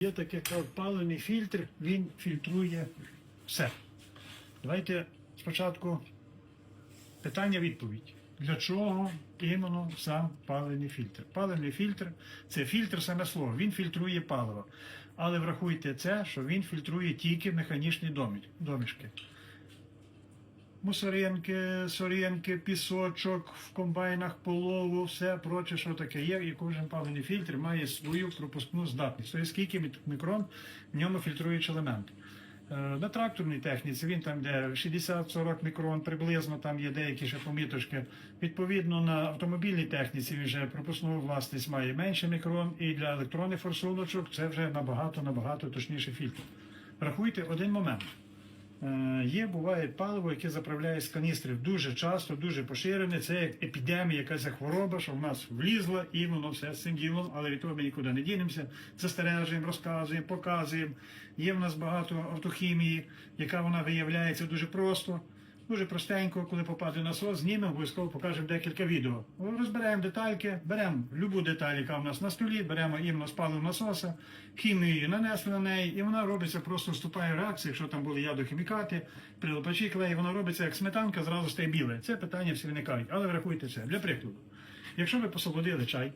Є таке паливний фільтр, він фільтрує все. Давайте спочатку питання-відповідь. Для чого іменно сам паливний фільтр? Паливний фільтр це фільтр саме слово, він фільтрує паливо. Але врахуйте це, що він фільтрує тільки механічні домішки. Мусоринки, соринки, пісочок в комбайнах, полову, все проче, що таке є. І кожен паливний фільтр має свою пропускну здатність. Тобто скільки мікрон в ньому фільтруючий елемент. Е, На тракторній техніці він там де 60-40 мікрон, приблизно там є деякі ще поміточки. Відповідно, на автомобільній техніці він вже пропускну власність має менше мікрон, і для електронних форсуночок це вже набагато набагато точніший фільтр. Рахуйте один момент. Є, буває паливо, яке заправляє з каністрів дуже часто, дуже поширене. Це як епідемія, якась хвороба, що в нас влізла, і воно все з цим ділом, але від того ми нікуди не дінемося. Застережуємо, розказуємо, показуємо. Є в нас багато автохімії, яка вона виявляється дуже просто. Дуже простенько, коли попаде насос, знімемо, обов'язково покажемо декілька відео. Розберемо детальки, беремо любу деталь, яка в нас на столі, беремо іменно спалив насоса, хімію нанесли на неї, і вона робиться, просто вступає в реакцію, якщо там були ядохімікати, прилипачі клей, вона робиться як сметанка, зразу стає біле. Це питання всі виникають. Але врахуйте це. Для прикладу, якщо ви посолодили чай,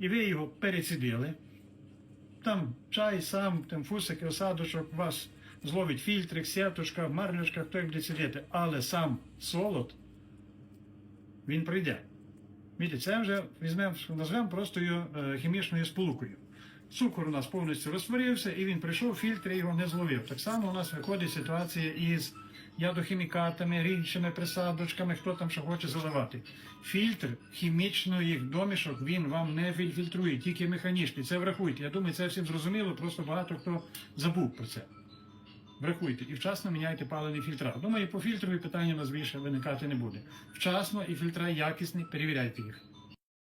і ви його перецідили, там чай, сам, там фусик, осадочок, у вас зловить фільтрик, сіточка, марлюшка, хто як буде сидіти, але сам солод, він пройде. Видите, це вже візьмемо, назвемо просто його е, хімічною сполукою. Цукор у нас повністю розтворився, і він прийшов, фільтр його не зловив. Так само у нас виходить ситуація із ядохімікатами, іншими присадочками, хто там що хоче заливати. Фільтр хімічної домішок він вам не фільтрує, тільки механічний. Це врахуйте. Я думаю, це всім зрозуміло, просто багато хто забув про це. Врахуйте і вчасно міняйте паливні фільтра. Думаю, по фільтру питання у нас більше виникати не буде. Вчасно і фільтра якісні, перевіряйте їх.